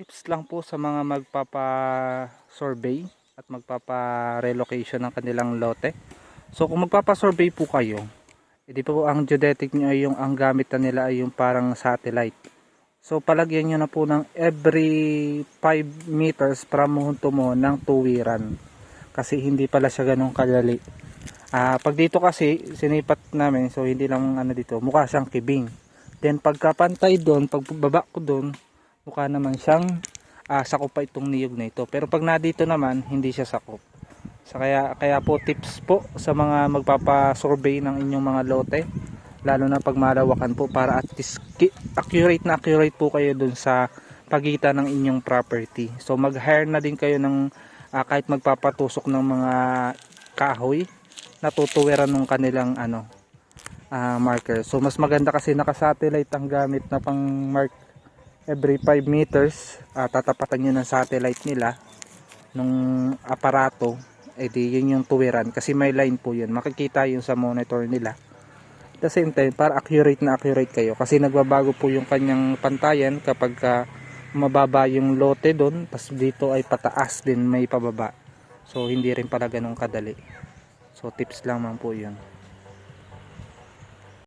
tips lang po sa mga magpapa-survey at magpapa-relocation ng kanilang lote. So kung magpapa-survey po kayo, edi po ang geodetic nyo ay yung ang gamit na nila ay yung parang satellite. So palagyan nyo na po ng every 5 meters from hunto mo ng tuwiran. Kasi hindi pala siya ganun kadali. Ah, pag dito kasi sinipat namin so hindi lang ano dito, mukha siyang kibing. Then pagkapantay doon, pagbaba ko doon, mukha naman siyang ah, sakop pa itong niyog na ito. Pero pag na dito naman, hindi siya sakop. So kaya kaya po tips po sa mga magpapa-survey ng inyong mga lote, lalo na pag malawakan po para at least accurate na accurate po kayo dun sa pagitan ng inyong property. So mag-hire na din kayo ng ah, kahit magpapatusok ng mga kahoy natutuwiran ng kanilang ano ah, marker. So mas maganda kasi naka-satellite ang gamit na pang mark every 5 meters. Ah, tatapatan nyo ng satellite nila nung aparato. Eh di yun yung tuwiran kasi may line po yun. Makikita yun sa monitor nila. At the same time, para accurate na accurate kayo. Kasi nagbabago po yung kanyang pantayan kapag ka mababa yung lote doon. Tapos dito ay pataas din may pababa. So hindi rin pala ganun kadali. So tips lang man po yun.